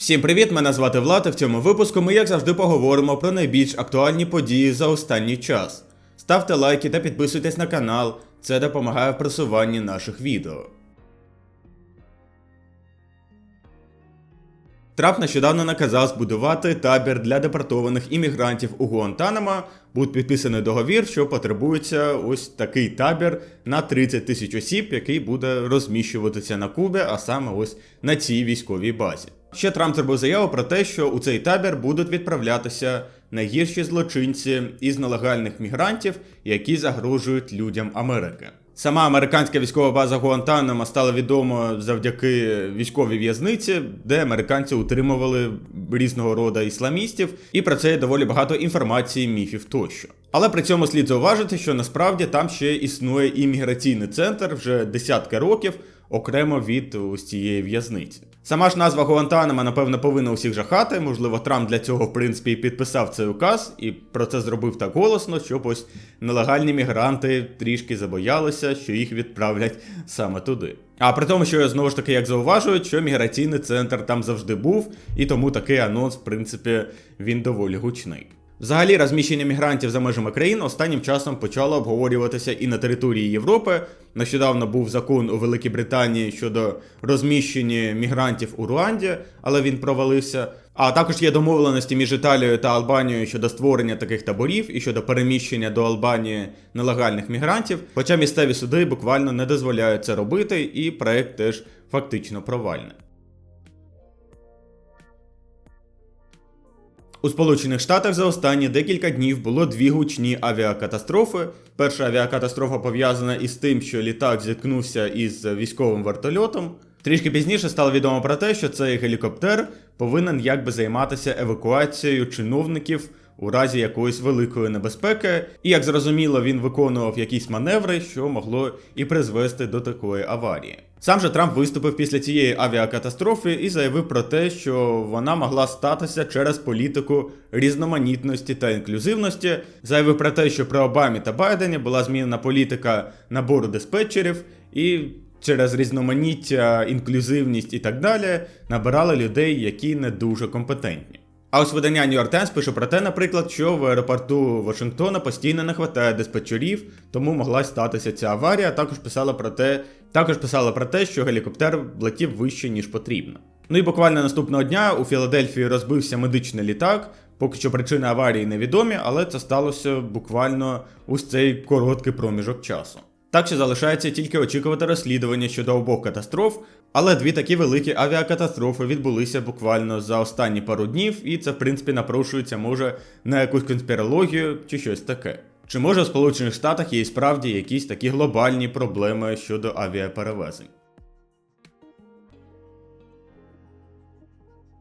Всім привіт! Мене звати Влад. і В цьому випуску ми, як завжди, поговоримо про найбільш актуальні події за останній час. Ставте лайки та підписуйтесь на канал, це допомагає в просуванні наших відео. Трамп нещодавно наказав збудувати табір для депортованих іммігрантів у Гуантанамо. Був підписаний договір, що потребується ось такий табір на 30 тисяч осіб, який буде розміщуватися на Кубі, а саме ось на цій військовій базі. Ще Трамп зробив заяву про те, що у цей табір будуть відправлятися найгірші злочинці із нелегальних мігрантів, які загрожують людям Америки. Сама американська військова база Гуантанамо стала відома завдяки військовій в'язниці, де американці утримували різного роду ісламістів, і про це є доволі багато інформації, міфів тощо. Але при цьому слід зауважити, що насправді там ще існує імміграційний центр вже десятки років, окремо від ось цієї в'язниці. Сама ж назва Гуантанамо, напевно, повинна усіх жахати. Можливо, Трамп для цього, в принципі, і підписав цей указ, і про це зробив так голосно, щоб ось нелегальні мігранти трішки забоялися, що їх відправлять саме туди. А при тому, що знову ж таки, як зауважують, що міграційний центр там завжди був, і тому такий анонс, в принципі, він доволі гучний. Взагалі, розміщення мігрантів за межами країн останнім часом почало обговорюватися і на території Європи. Нещодавно був закон у Великій Британії щодо розміщення мігрантів у Руанді, але він провалився. А також є домовленості між Італією та Албанією щодо створення таких таборів і щодо переміщення до Албанії нелегальних мігрантів. Хоча місцеві суди буквально не дозволяють це робити, і проект теж фактично провальний. У Сполучених Штатах за останні декілька днів було дві гучні авіакатастрофи. Перша авіакатастрофа пов'язана із тим, що літак зіткнувся із військовим вертольотом. Трішки пізніше стало відомо про те, що цей гелікоптер повинен якби займатися евакуацією чиновників у разі якоїсь великої небезпеки, і як зрозуміло, він виконував якісь маневри, що могло і призвести до такої аварії. Сам же Трамп виступив після цієї авіакатастрофи і заявив про те, що вона могла статися через політику різноманітності та інклюзивності. Заявив про те, що при Обамі та Байдені була змінена політика набору диспетчерів і. Через різноманіття, інклюзивність і так далі набирали людей, які не дуже компетентні. А ось видання New York Times пише про те, наприклад, що в аеропорту Вашингтона постійно не вистачає диспетчерів, тому могла статися ця аварія. Також писала про те, також писала про те, що гелікоптер летів вище ніж потрібно. Ну і буквально наступного дня у Філадельфії розбився медичний літак. Поки що причини аварії невідомі, але це сталося буквально ось цей короткий проміжок часу. Так що залишається тільки очікувати розслідування щодо обох катастроф, але дві такі великі авіакатастрофи відбулися буквально за останні пару днів, і це, в принципі, напрошується може на якусь конспірологію чи щось таке. Чи може в Сполучених Штатах є справді якісь такі глобальні проблеми щодо авіаперевезень?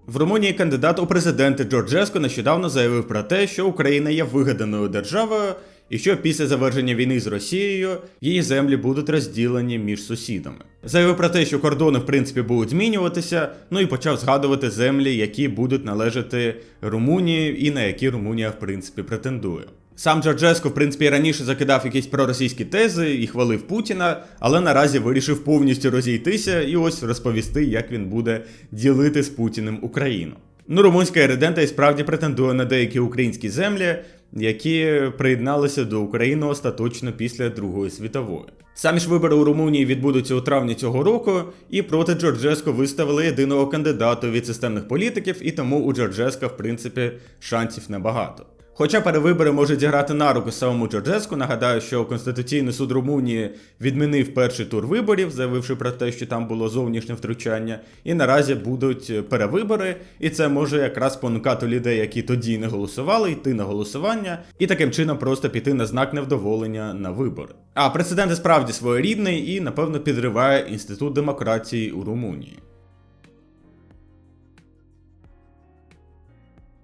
В Румунії кандидат у президенти Джорджеско нещодавно заявив про те, що Україна є вигаданою державою, і що після завершення війни з Росією її землі будуть розділені між сусідами. Заявив про те, що кордони в принципі будуть змінюватися, ну і почав згадувати землі, які будуть належати Румунії, і на які Румунія в принципі претендує. Сам Джорджеско, в принципі, раніше закидав якісь проросійські тези і хвалив Путіна, але наразі вирішив повністю розійтися і ось розповісти, як він буде ділити з Путіним Україну. Ну, румунська еридента і справді претендує на деякі українські землі, які приєдналися до України остаточно після Другої світової. Самі ж вибори у Румунії відбудуться у травні цього року, і проти Джорджеско виставили єдиного кандидата від системних політиків, і тому у Джорджеска, в принципі, шансів небагато. Хоча перевибори можуть зіграти на руку самому Джорджеску, нагадаю, що Конституційний суд Румунії відмінив перший тур виборів, заявивши про те, що там було зовнішнє втручання, і наразі будуть перевибори, і це може якраз спонукати людей, які тоді не голосували, йти на голосування, і таким чином просто піти на знак невдоволення на вибори. А прецедент справді своєрідний і, напевно, підриває інститут демократії у Румунії.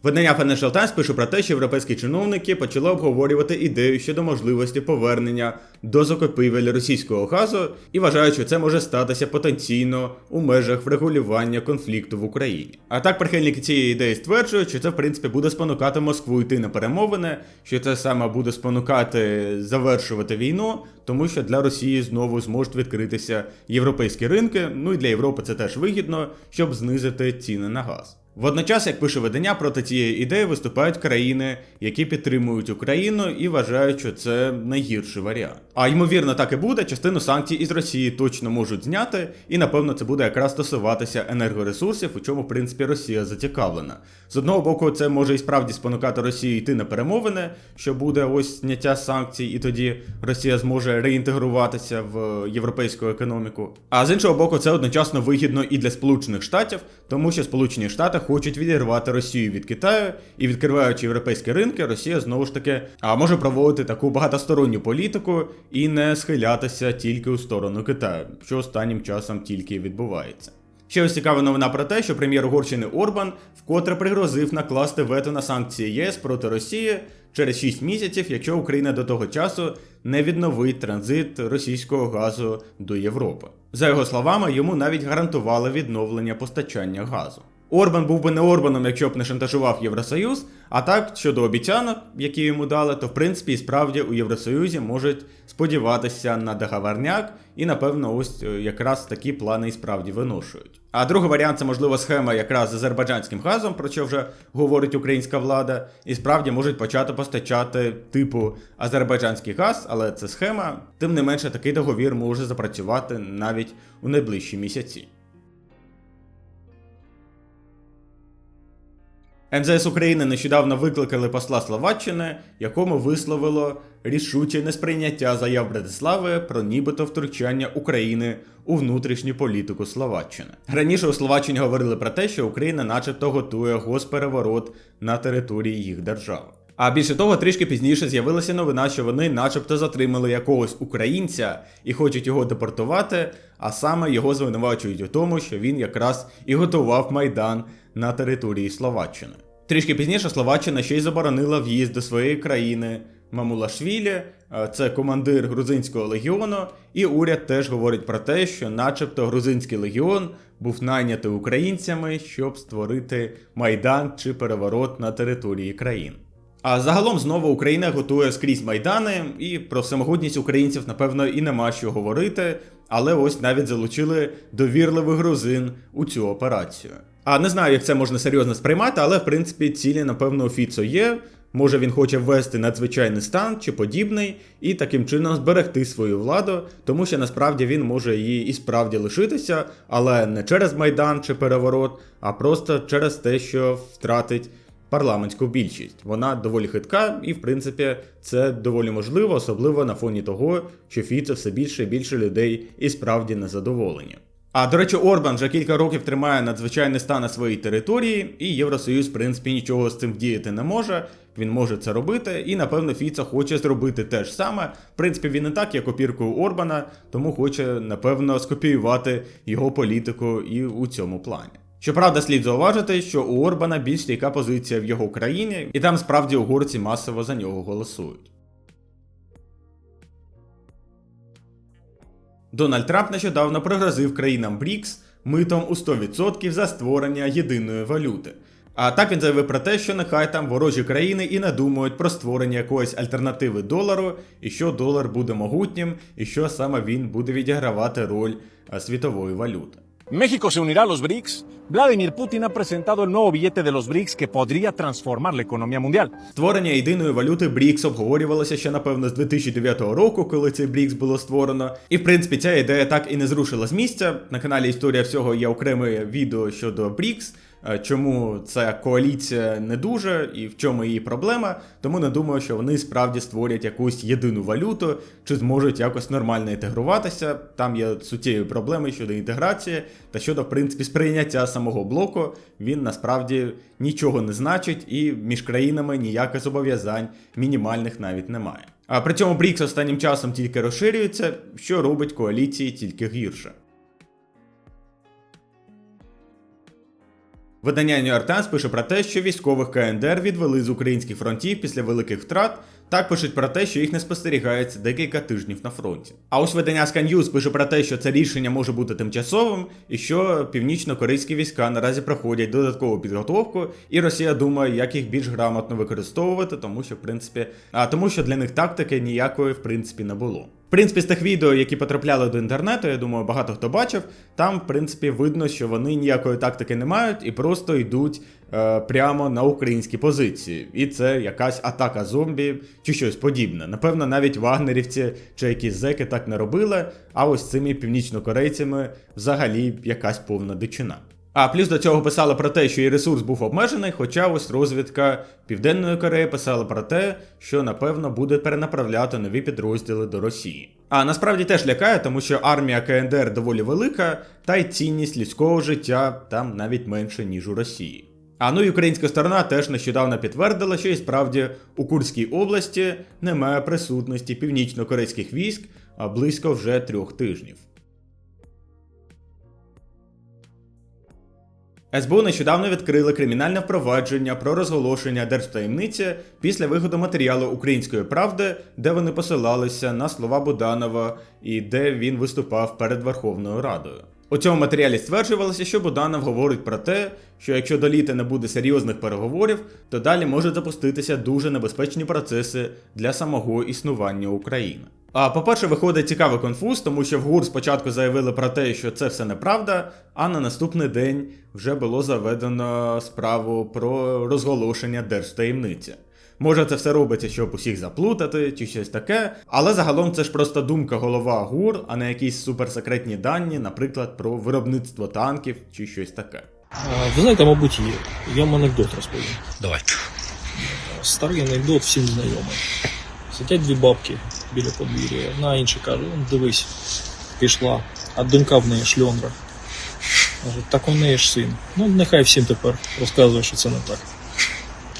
Видання Financial Times пише про те, що європейські чиновники почали обговорювати ідею щодо можливості повернення до закупівель російського газу і вважають, що це може статися потенційно у межах врегулювання конфлікту в Україні. А так прихильники цієї ідеї стверджують, що це в принципі буде спонукати Москву йти на перемовини, що це саме буде спонукати завершувати війну, тому що для Росії знову зможуть відкритися європейські ринки. Ну і для Європи це теж вигідно, щоб знизити ціни на газ. Водночас, як пише видання, проти цієї ідеї виступають країни, які підтримують Україну і вважають, що це найгірший варіант. А ймовірно, так і буде. Частину санкцій із Росії точно можуть зняти, і напевно це буде якраз стосуватися енергоресурсів, у чому в принципі Росія зацікавлена. З одного боку, це може і справді спонукати Росію йти на перемовини, що буде ось зняття санкцій, і тоді Росія зможе реінтегруватися в європейську економіку. А з іншого боку, це одночасно вигідно і для Сполучених Штатів, тому що Сполучені Штати хочуть відірвати Росію від Китаю і відкриваючи європейські ринки, Росія знову ж таки а може проводити таку багатосторонню політику і не схилятися тільки у сторону Китаю, що останнім часом тільки відбувається. Ще ось цікава новина про те, що прем'єр Угорщини Орбан вкотре пригрозив накласти вето на санкції ЄС проти Росії через 6 місяців, якщо Україна до того часу не відновить транзит російського газу до Європи. За його словами, йому навіть гарантували відновлення постачання газу. Орбан був би не Орбаном, якщо б не шантажував Євросоюз. А так, щодо обіцянок, які йому дали, то в принципі і справді у Євросоюзі можуть сподіватися на договорняк, і напевно, ось е, якраз такі плани і справді виношують. А другий варіант це можливо схема якраз з азербайджанським газом, про що вже говорить українська влада, і справді можуть почати постачати типу азербайджанський газ, але це схема. Тим не менше, такий договір може запрацювати навіть у найближчі місяці. МЗС України нещодавно викликали посла Словаччини, якому висловило рішуче несприйняття заяв Братислави про нібито втручання України у внутрішню політику Словаччини. Раніше у Словаччині говорили про те, що Україна, начебто, готує госпереворот на території їх держави. А більше того, трішки пізніше з'явилася новина, що вони, начебто, затримали якогось українця і хочуть його депортувати, а саме його звинувачують у тому, що він якраз і готував майдан на території Словаччини. Трішки пізніше Словаччина ще й заборонила в'їзд до своєї країни Мамулашвілі, це командир грузинського легіону, і уряд теж говорить про те, що, начебто, грузинський легіон був найнятий українцями, щоб створити майдан чи переворот на території країн. А загалом знову Україна готує скрізь майдани, і про самогутність українців, напевно, і нема що говорити, але ось навіть залучили довірливий грузин у цю операцію. А не знаю, як це можна серйозно сприймати, але в принципі цілі, напевно, у Фіцо є. Може він хоче ввести надзвичайний стан чи подібний, і таким чином зберегти свою владу, тому що насправді він може її і справді лишитися, але не через майдан чи переворот, а просто через те, що втратить парламентську більшість. Вона доволі хитка, і в принципі це доволі можливо, особливо на фоні того, що Фіцо все більше і більше людей і справді незадоволені. А до речі, Орбан вже кілька років тримає надзвичайний стан на своїй території, і Євросоюз, в принципі, нічого з цим вдіяти не може. Він може це робити, і напевно Фіца хоче зробити те ж саме. В принципі, він не так, як опіркою Орбана, тому хоче, напевно, скопіювати його політику і у цьому плані. Щоправда, слід зауважити, що у Орбана більш стійка позиція в його країні, і там справді угорці масово за нього голосують. Дональд Трамп нещодавно пригрозив країнам Брікс митом у 100% за створення єдиної валюти. А так він заявив про те, що нехай там ворожі країни і не думають про створення якоїсь альтернативи долару, і що долар буде могутнім, і що саме він буде відігравати роль світової валюти. México se unirá a los BRICS. Vladimir Putin ha presentado el nuevo billete de los BRICS que podría transformar la economía mundial. Створення єдиної валюти BRICS обговорювалося ще напевно з 2009 року, коли цей BRICS було створено. І в принципі ця ідея так і не зрушила з місця. На каналі Історія всього є окреме відео щодо BRICS. Е, чому ця коаліція не дуже і в чому її проблема, тому не думаю, що вони справді створять якусь єдину валюту, чи зможуть якось нормально інтегруватися. Там є суттєві проблеми щодо інтеграції та щодо, в принципі, сприйняття самого блоку. Він насправді нічого не значить, і між країнами ніяких зобов'язань мінімальних навіть немає. А при цьому Брікс останнім часом тільки розширюється, що робить коаліції тільки гірше. Видання New York Times пише про те, що військових КНДР відвели з українських фронтів після великих втрат. Так пишуть про те, що їх не спостерігається декілька тижнів на фронті. А ось видання Sky News пише про те, що це рішення може бути тимчасовим, і що північно-корейські війська наразі проходять додаткову підготовку, і Росія думає, як їх більш грамотно використовувати, тому що в принципі, а тому, що для них тактики ніякої в принципі не було принципі, з тих відео, які потрапляли до інтернету, я думаю, багато хто бачив. Там, в принципі, видно, що вони ніякої тактики не мають і просто йдуть е, прямо на українські позиції. І це якась атака зомбі чи щось подібне. Напевно, навіть вагнерівці чи якісь зеки так не робили. А ось цими північнокорейцями взагалі якась повна дичина. А плюс до цього писали про те, що і ресурс був обмежений, хоча ось розвідка Південної Кореї писала про те, що напевно буде перенаправляти нові підрозділи до Росії. А насправді теж лякає, тому що армія КНДР доволі велика, та й цінність людського життя там навіть менше, ніж у Росії. А ну і українська сторона теж нещодавно підтвердила, що і справді у Курській області немає присутності північно-корейських військ близько вже трьох тижнів. СБУ нещодавно відкрили кримінальне впровадження про розголошення держтаємниці після виходу матеріалу Української правди, де вони посилалися на слова Буданова і де він виступав перед Верховною Радою. У цьому матеріалі стверджувалося, що Буданов говорить про те, що якщо до літа не буде серйозних переговорів, то далі можуть запуститися дуже небезпечні процеси для самого існування України. А по-перше, виходить цікавий конфуз, тому що в ГУР спочатку заявили про те, що це все неправда, а на наступний день вже було заведено справу про розголошення держтаємниці. Може, це все робиться, щоб усіх заплутати чи щось таке, але загалом це ж просто думка голова ГУР, а не якісь суперсекретні дані, наприклад, про виробництво танків чи щось таке. Ви знаєте, мабуть, є. Я вам анекдот розповім. Давайте. Старий анекдот всім знайомий. Сидять дві бабки біля подвір'я, одна інша каже, «Он, дивись, пішла, а донька в неї шльондра. Так у неї ж син. Ну, нехай всім тепер розказує, що це не так.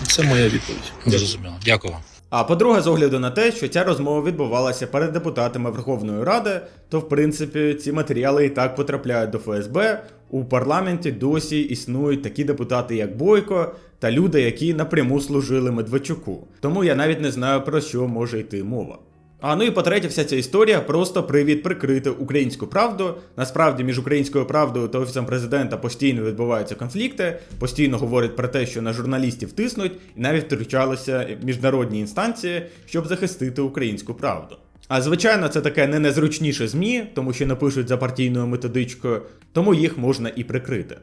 Це моя відповідь. Зрозуміло. Дякую вам. А по-друге, з огляду на те, що ця розмова відбувалася перед депутатами Верховної Ради, то в принципі ці матеріали і так потрапляють до ФСБ. У парламенті досі існують такі депутати, як Бойко, та люди, які напряму служили Медведчуку. Тому я навіть не знаю про що може йти мова. А ну і по-третє, вся ця історія просто привід прикрити українську правду. Насправді між українською правдою та офісом президента постійно відбуваються конфлікти, постійно говорять про те, що на журналістів тиснуть, і навіть втручалися міжнародні інстанції, щоб захистити українську правду. А звичайно, це таке не найзручніше ЗМІ, тому що не пишуть за партійною методичкою, тому їх можна і прикрити.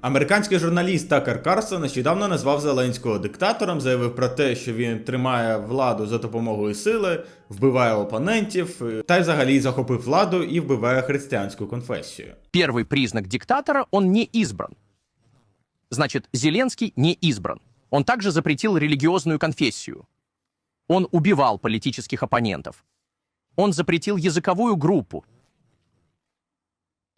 Американський журналіст Такер Карсон нещодавно назвав Зеленського диктатором, заявив про те, що він тримає владу за допомогою сили, вбиває опонентів, е, та й взагалі захопив владу і вбиває християнську конфесію. Первый признак диктатора – он не избран. Значит, Зеленский не избран. Он также запретил религиозную конфессию. Он убивал политических оппонентов. Он запретил языковую группу.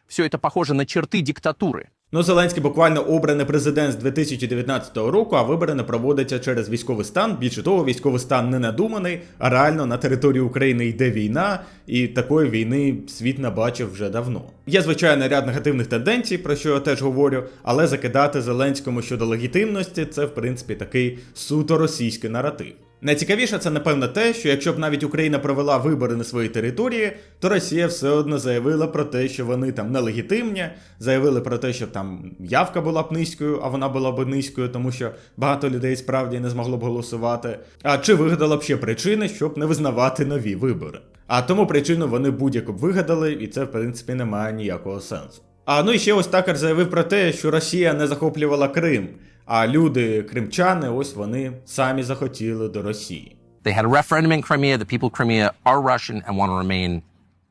Все это похоже на черты диктатуры. Ну, Зеленський буквально обраний президент з 2019 року, а вибори не проводяться через військовий стан. Більше того, військовий стан не надуманий, а реально на території України йде війна, і такої війни світ не бачив вже давно. Є звичайно ряд негативних тенденцій, про що я теж говорю, але закидати Зеленському щодо легітимності це в принципі такий суто російський наратив. Найцікавіше це напевно те, що якщо б навіть Україна провела вибори на своїй території, то Росія все одно заявила про те, що вони там нелегітимні, заявили про те, що там явка була б низькою, а вона була б низькою, тому що багато людей справді не змогло б голосувати. А чи вигадала б ще причини, щоб не визнавати нові вибори? А тому причину вони будь-яку б вигадали, і це в принципі не має ніякого сенсу. А ну і ще ось Такер заявив про те, що Росія не захоплювала Крим. А люди, кримчани, ось вони самі захотіли до Росії. They had a referendum in Crimea. The people of Crimea are Russian and want to remain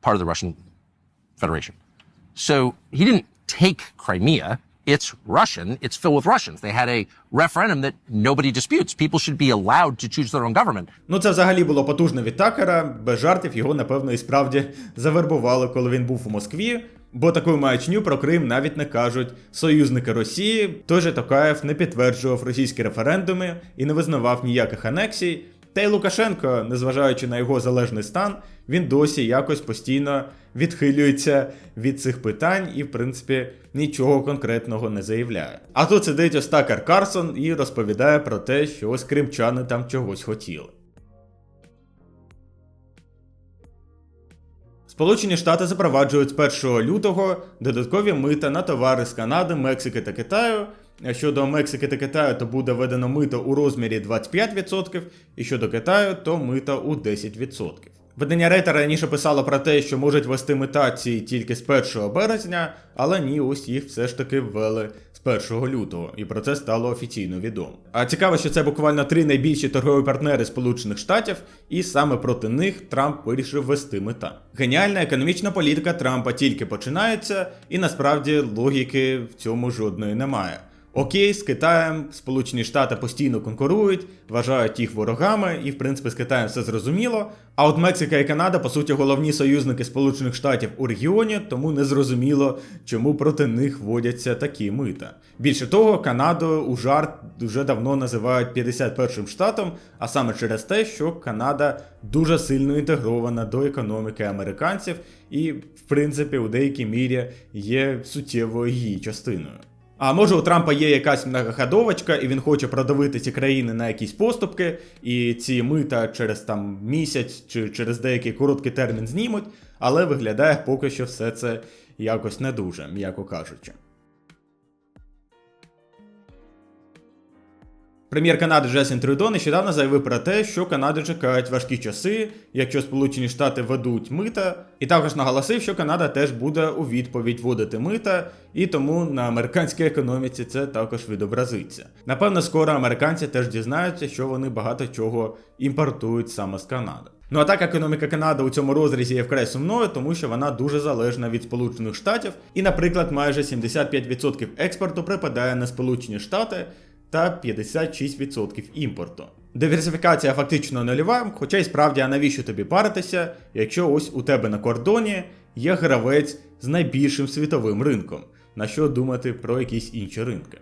part of the Russian Federation. So he didn't take Crimea. It's Russian. It's filled with Russians. They had a referendum that nobody disputes. People should be allowed to choose their own government. Ну це взагалі було потужно від Такера, без жартів його, напевно, і справді завербували, коли він був у Москві. Бо таку маячню про Крим навіть не кажуть союзники Росії. Той же Токаєв не підтверджував російські референдуми і не визнавав ніяких анексій. Та й Лукашенко, незважаючи на його залежний стан, він досі якось постійно відхилюється від цих питань і, в принципі, нічого конкретного не заявляє. А тут сидить ось Такер Карсон і розповідає про те, що ось кримчани там чогось хотіли. Сполучені Штати запроваджують з 1 лютого додаткові мита на товари з Канади, Мексики та Китаю. А Щодо Мексики та Китаю, то буде введено мито у розмірі 25%, і щодо Китаю, то мито у 10%. Видання Рейтер раніше писало про те, що можуть ввести митації тільки з 1 березня, але ні, ось їх все ж таки ввели з 1 лютого, і про це стало офіційно відомо. А цікаво, що це буквально три найбільші торгові партнери Сполучених Штатів, і саме проти них Трамп вирішив вести мета. Геніальна економічна політика Трампа тільки починається, і насправді логіки в цьому жодної немає. Окей, з Китаєм Сполучені Штати постійно конкурують, вважають їх ворогами, і в принципі з Китаєм все зрозуміло. А от Мексика і Канада, по суті, головні союзники Сполучених Штатів у регіоні, тому не зрозуміло, чому проти них вводяться такі мита. Більше того, Канаду у жарт дуже давно називають 51-м штатом, а саме через те, що Канада дуже сильно інтегрована до економіки американців, і, в принципі, у деякій мірі є суттєвою її частиною. А може у Трампа є якась многоходовочка, і він хоче продавити ці країни на якісь поступки, і ці мита через там місяць чи через деякий короткий термін знімуть, але виглядає поки що все це якось не дуже, м'яко кажучи. Прем'єр Канади Джесін Трюдо нещодавно заявив про те, що Канаду чекають важкі часи, якщо Сполучені Штати ведуть мита, і також наголосив, що Канада теж буде у відповідь вводити мита, і тому на американській економіці це також відобразиться. Напевно, скоро американці теж дізнаються, що вони багато чого імпортують саме з Канади. Ну а так економіка Канади у цьому розрізі є вкрай сумною, тому що вона дуже залежна від Сполучених Штатів, і, наприклад, майже 75% експорту припадає на Сполучені Штати та 56% імпорту. Диверсифікація фактично нульова, хоча й справді, а навіщо тобі паритися, якщо ось у тебе на кордоні є гравець з найбільшим світовим ринком, на що думати про якісь інші ринки.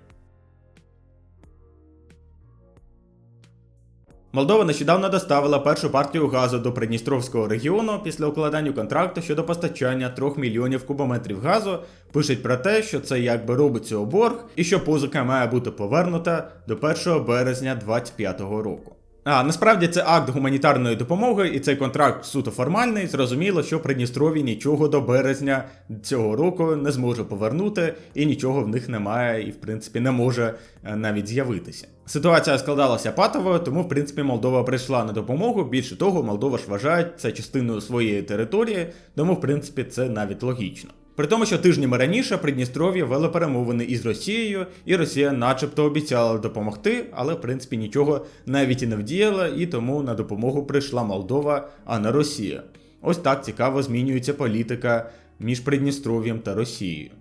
Молдова нещодавно доставила першу партію газу до Придністровського регіону після укладання контракту щодо постачання 3 мільйонів кубометрів газу. Пишуть про те, що це якби робиться у борг, і що позика має бути повернута до 1 березня 2025 року. А насправді це акт гуманітарної допомоги, і цей контракт суто формальний. Зрозуміло, що Придністрові нічого до березня цього року не зможе повернути, і нічого в них немає, і в принципі не може е, навіть з'явитися. Ситуація складалася патовою, тому в принципі Молдова прийшла на допомогу. Більше того, Молдова ж вважає це частиною своєї території, тому в принципі це навіть логічно. При тому, що тижнями раніше Придністров'я вели перемовини із Росією, і Росія, начебто, обіцяла допомогти, але в принципі нічого навіть і не вдіяла, і тому на допомогу прийшла Молдова, а не Росія. Ось так цікаво змінюється політика між Придністров'ям та Росією.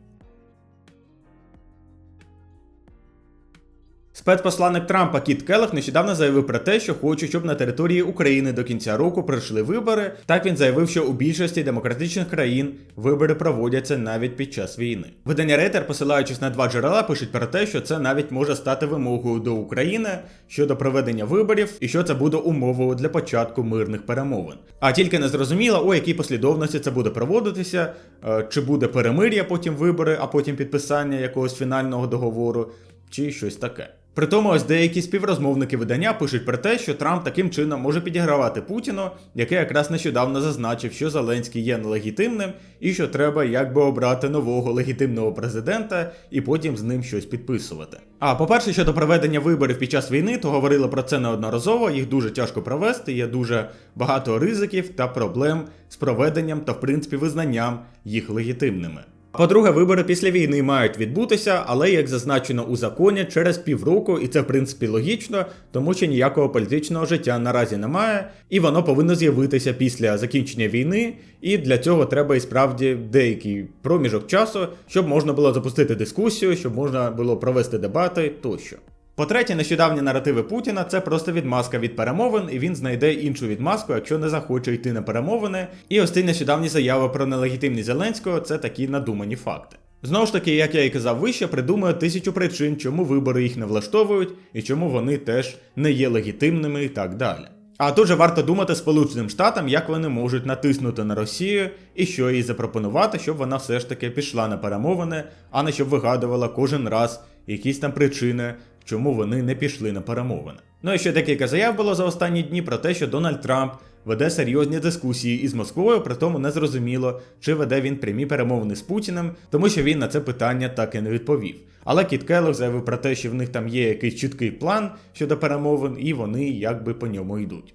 Спецпосланник Трампа Кіт Келлах нещодавно заявив про те, що хоче, щоб на території України до кінця року пройшли вибори. Так він заявив, що у більшості демократичних країн вибори проводяться навіть під час війни. Видання Рейтер, посилаючись на два джерела, пишуть про те, що це навіть може стати вимогою до України щодо проведення виборів, і що це буде умовою для початку мирних перемовин. А тільки не зрозуміло, у якій послідовності це буде проводитися, е, чи буде перемир'я, потім вибори, а потім підписання якогось фінального договору, чи щось таке. При тому ось деякі співрозмовники видання пишуть про те, що Трамп таким чином може підігравати Путіну, який якраз нещодавно зазначив, що Зеленський є нелегітимним і що треба якби обрати нового легітимного президента і потім з ним щось підписувати. А по-перше, щодо проведення виборів під час війни, то говорили про це неодноразово. Їх дуже тяжко провести. Є дуже багато ризиків та проблем з проведенням та в принципі визнанням їх легітимними. По-друге, вибори після війни мають відбутися, але як зазначено у законі, через півроку, і це в принципі логічно, тому що ніякого політичного життя наразі немає, і воно повинно з'явитися після закінчення війни. І для цього треба і справді деякий проміжок часу, щоб можна було запустити дискусію, щоб можна було провести дебати тощо. По-третє, нещодавні наративи Путіна це просто відмазка від перемовин, і він знайде іншу відмазку, якщо не захоче йти на перемовини. І ось ці нещодавні заяви про нелегітимність Зеленського це такі надумані факти. Знову ж таки, як я і казав вище, придумують тисячу причин, чому вибори їх не влаштовують і чому вони теж не є легітимними і так далі. А тут же варто думати Сполученим Штатам, як вони можуть натиснути на Росію і що їй запропонувати, щоб вона все ж таки пішла на перемовини, а не щоб вигадувала кожен раз якісь там причини, чому вони не пішли на перемовини. Ну і ще декілька заяв було за останні дні про те, що Дональд Трамп веде серйозні дискусії із Москвою, при тому не зрозуміло, чи веде він прямі перемовини з Путіним, тому що він на це питання так і не відповів. Але Кіт Келлог заявив про те, що в них там є якийсь чіткий план щодо перемовин, і вони якби по ньому йдуть.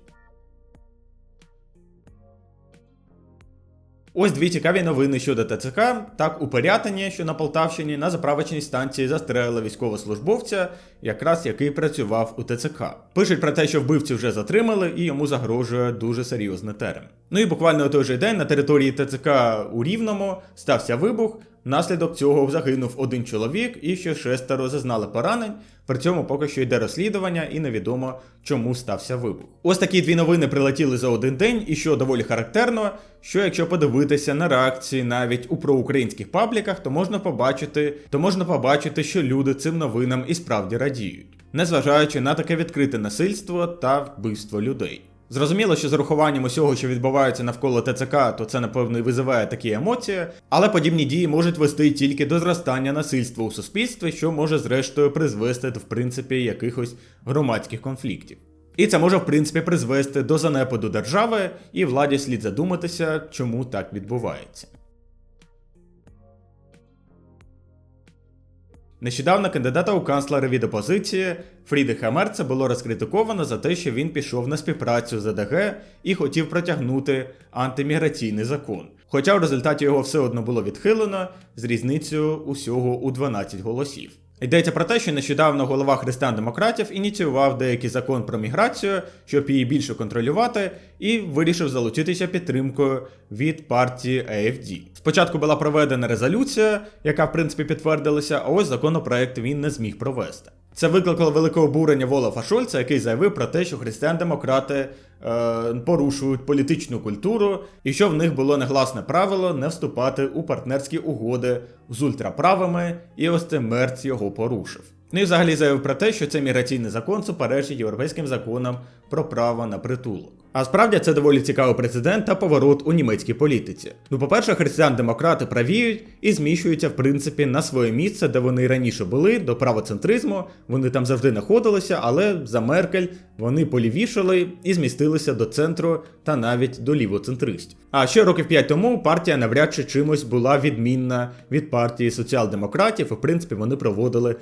Ось дві цікаві новини щодо ТЦК. Так, у Пирятині, що на Полтавщині, на заправочній станції застрелили військовослужбовця, якраз який працював у ТЦК. Пишуть про те, що вбивцю вже затримали і йому загрожує дуже серйозний термін. Ну і буквально у той же день на території ТЦК у Рівному стався вибух. Внаслідок цього загинув один чоловік і ще шестеро зазнали поранень. При цьому поки що йде розслідування і невідомо, чому стався вибух. Ось такі дві новини прилетіли за один день, і що доволі характерно, що якщо подивитися на реакції навіть у проукраїнських пабліках, то можна побачити, то можна побачити, що люди цим новинам і справді радіють, незважаючи на таке відкрите насильство та вбивство людей. Зрозуміло, що з урахуванням усього, що відбувається навколо ТЦК, то це напевно і визиває такі емоції, але подібні дії можуть вести тільки до зростання насильства у суспільстві, що може зрештою призвести до в принципі якихось громадських конфліктів. І це може в принципі призвести до занепаду держави, і владі слід задуматися, чому так відбувається. Нещодавно кандидата у канцлери від опозиції Фрідриха Мерца було розкритиковано за те, що він пішов на співпрацю з АДГ і хотів протягнути антиміграційний закон. Хоча в результаті його все одно було відхилено з різницею усього у 12 голосів. Йдеться про те, що нещодавно голова християн-демократів ініціював деякий закон про міграцію, щоб її більше контролювати, і вирішив залучитися підтримкою від партії AFD. Спочатку була проведена резолюція, яка в принципі підтвердилася, а ось законопроект він не зміг провести. Це викликало велике обурення Волофа Шольца, який заявив про те, що християн-демократи е, порушують політичну культуру, і що в них було негласне правило не вступати у партнерські угоди з ультраправими, і ось це мерць його порушив. Ну і взагалі заявив про те, що цей міграційний закон суперечить європейським законам про право на притулок. А справді це доволі цікавий прецедент та поворот у німецькій політиці. Ну, по-перше, християн-демократи правіють і зміщуються, в принципі, на своє місце, де вони раніше були, до правоцентризму. Вони там завжди знаходилися, але за Меркель вони полівішали і змістилися до центру та навіть до лівоцентристів. А ще років п'ять тому партія навряд чи чимось була відмінна від партії соціал-демократів, і в принципі вони проводили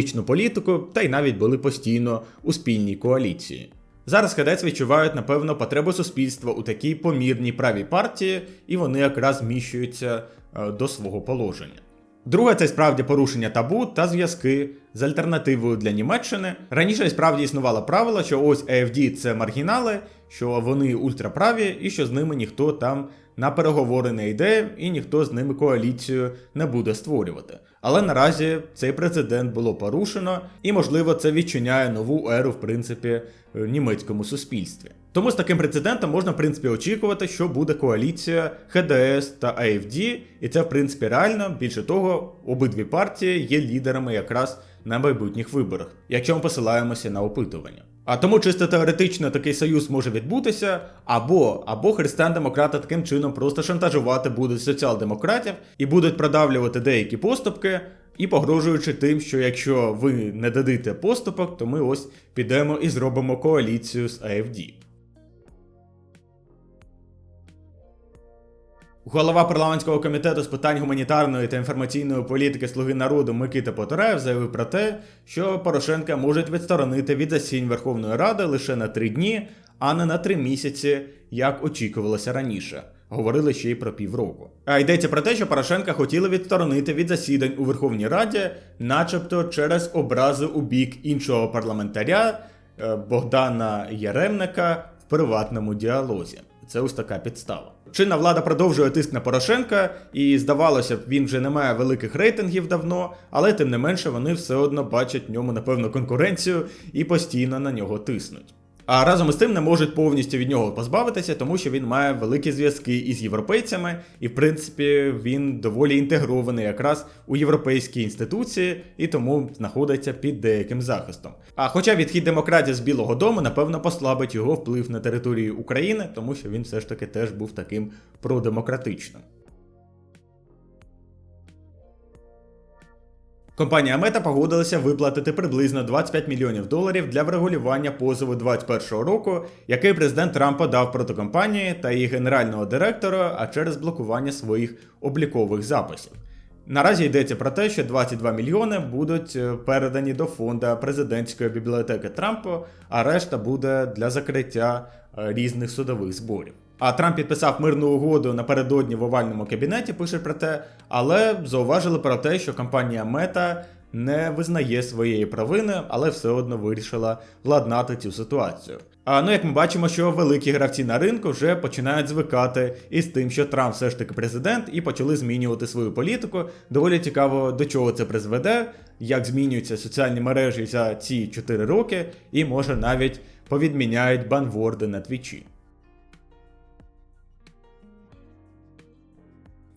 аналогічну політику та й навіть були постійно у спільній коаліції. Зараз кадець відчувають, напевно, потребу суспільства у такій помірній правій партії, і вони якраз зміщуються е, до свого положення. Друге, це справді порушення табу та зв'язки з альтернативою для Німеччини. Раніше справді існувало правило, що ось AFD це маргінали, що вони ультраправі і що з ними ніхто там на переговори не йде і ніхто з ними коаліцію не буде створювати. Але наразі цей прецедент було порушено, і можливо це відчиняє нову еру, в принципі, в німецькому суспільстві. Тому з таким прецедентом можна в принципі очікувати, що буде коаліція ХДС та AFD, і це в принципі реально. Більше того, обидві партії є лідерами якраз на майбутніх виборах, якщо ми посилаємося на опитування. А тому чисто теоретично такий союз може відбутися, або або християн-демократи таким чином просто шантажувати будуть соціал-демократів і будуть продавлювати деякі поступки, і погрожуючи тим, що якщо ви не дадите поступок, то ми ось підемо і зробимо коаліцію з AFD. Голова парламентського комітету з питань гуманітарної та інформаційної політики Слуги народу Микита Потураєв заявив про те, що Порошенка можуть відсторонити від засідань Верховної Ради лише на три дні, а не на три місяці, як очікувалося раніше. Говорили ще й про півроку. А йдеться про те, що Порошенка хотіли відсторонити від засідань у Верховній Раді, начебто через образи у бік іншого парламентаря е, Богдана Яремника в приватному діалозі. Це ось така підстава. Чинна влада продовжує тиск на Порошенка, і здавалося б, він вже не має великих рейтингів давно, але тим не менше вони все одно бачать в ньому напевно конкуренцію і постійно на нього тиснуть. А разом із тим не можуть повністю від нього позбавитися, тому що він має великі зв'язки із європейцями, і в принципі він доволі інтегрований якраз у європейські інституції і тому знаходиться під деяким захистом. А хоча відхід демократії з Білого Дому, напевно, послабить його вплив на територію України, тому що він все ж таки теж був таким продемократичним. Компанія Мета погодилася виплатити приблизно 25 мільйонів доларів для врегулювання позову 2021 року, який президент Трамп подав проти компанії та її генерального директора, а через блокування своїх облікових записів. Наразі йдеться про те, що 22 мільйони будуть е, передані до фонду президентської бібліотеки Трампа, а решта буде для закриття е, різних судових зборів. А Трамп підписав мирну угоду напередодні в овальному кабінеті, пише про те, але зауважили про те, що компанія Мета не визнає своєї провини, але все одно вирішила владнати цю ситуацію. А ну як ми бачимо, що великі гравці на ринку вже починають звикати із тим, що Трамп все ж таки президент, і почали змінювати свою політику. Доволі цікаво, до чого це призведе, як змінюються соціальні мережі за ці 4 роки, і може навіть повідміняють банворди на твічі.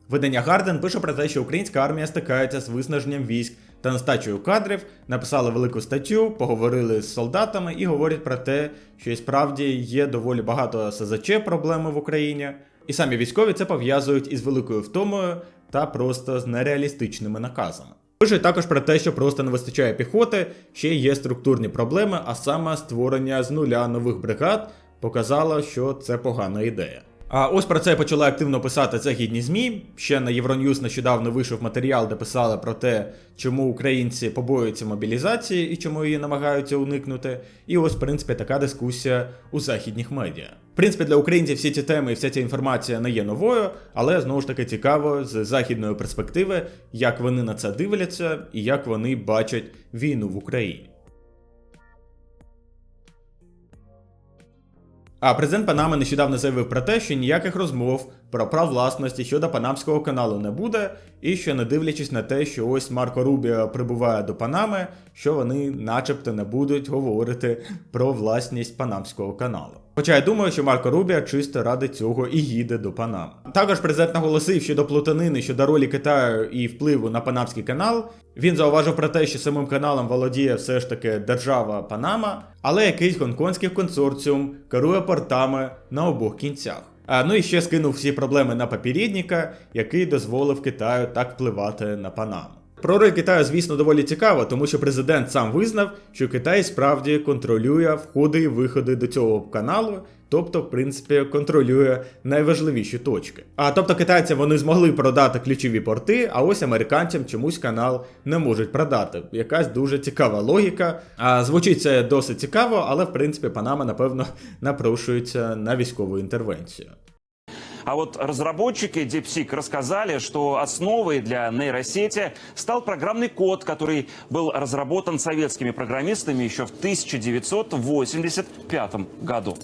Видання Гарден пише про те, що українська армія стикається з виснаженням військ та нестачею кадрів. Написали велику статтю, поговорили з солдатами і говорять про те, що і справді є доволі багато СЗЧ проблеми в Україні. І самі військові це пов'язують із великою втомою та просто з нереалістичними наказами. Пише також про те, що просто не вистачає піхоти, ще є структурні проблеми, а саме створення з нуля нових бригад показало, що це погана ідея. А ось про це почали активно писати західні ЗМІ. Ще на Євроньюз нещодавно вийшов матеріал, де писали про те, чому українці побоюються мобілізації і чому її намагаються уникнути. І ось, в принципі, така дискусія у західних медіа. В принципі, для українців всі ці теми і вся ця інформація не є новою, але знову ж таки цікаво з західної перспективи, як вони на це дивляться і як вони бачать війну в Україні. А президент Панами нещодавно заявив про те, що ніяких розмов про прав власності щодо Панамського каналу не буде, і що не дивлячись на те, що ось Марко Рубіо прибуває до Панами, що вони начебто не будуть говорити про власність Панамського каналу. Хоча я думаю, що Марко Рубіо чисто ради цього і їде до Панами. Також президент наголосив щодо плутанини щодо ролі Китаю і впливу на Панамський канал. Він зауважив про те, що самим каналом володіє все ж таки держава Панама, але якийсь гонконгський консорціум керує портами на обох кінцях. А ну і ще скинув всі проблеми на попередника, який дозволив Китаю так впливати на Панаму. Про роль Китаю, звісно, доволі цікаво, тому що президент сам визнав, що Китай справді контролює входи і виходи до цього каналу, тобто, в принципі, контролює найважливіші точки. А тобто китайцям вони змогли продати ключові порти, а ось американцям чомусь канал не можуть продати. Якась дуже цікава логіка. А звучить це досить цікаво, але в принципі Панама, напевно, напрошується на військову інтервенцію. А вот разработчики DeepSeek рассказали, что основой для нейросети стал программный код, который был разработан советскими программистами еще в 1985 году.